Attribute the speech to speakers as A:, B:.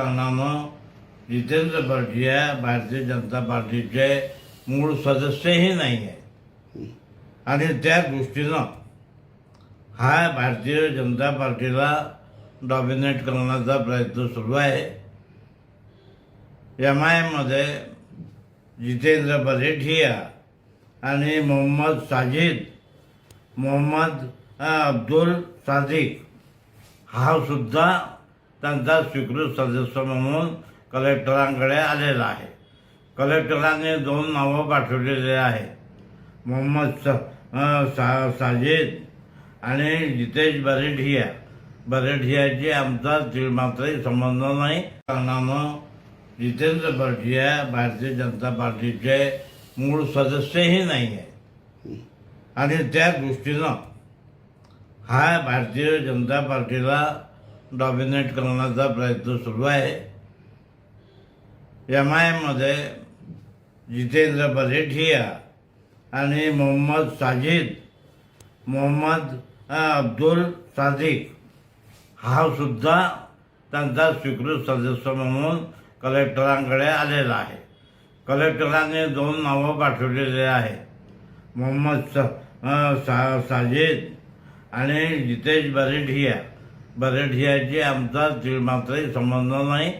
A: कारणानं जितेंद्र भटजिया भारतीय जनता पार्टीचे मूळ सदस्यही नाही आहे. आणि त्या दृष्टीनं हा भारतीय जनता पार्टीला डॉमिनेट करण्याचा प्रयत्न सुरू आहे. एम आय एममध्ये जितेंद्र बरेठिया आणि मोहम्मद साजिद मोहम्मद अब्दुल सादिक हा सुद्धा त्यांचा स्वीकृत सदस्य म्हणून कलेक्टरांकडे आलेला आहे. कलेक्टरांनी दोन नावं पाठवलेले आहे मोहम्मद स सा साजिद आणि जितेश बरेठिया बरेठियाची आमचा मात्रही संबंध नाही. कारणानं जितेंद्र बरेठिया भारतीय जनता पार्टीचे मूळ सदस्यही नाही आहे आणि त्या दृष्टीनं हा भारतीय जनता पार्टीला डॉमिनेट करण्याचा प्रयत्न सुरू आहे. एम आय जितेंद्र बरेठिया आणि मोहम्मद साजिद मोहम्मद अब्दुल सादिक हा सुद्धा त्यांचा स्वीकृत सदस्य म्हणून कलेक्टरांकडे आलेला आहे. कलेक्टरांनी दोन नावं पाठवलेले आहे मोहम्मद स सा साजिद आणि जितेश बरेठिया बरेठियाची आमचा मात्रही संबंध नाही.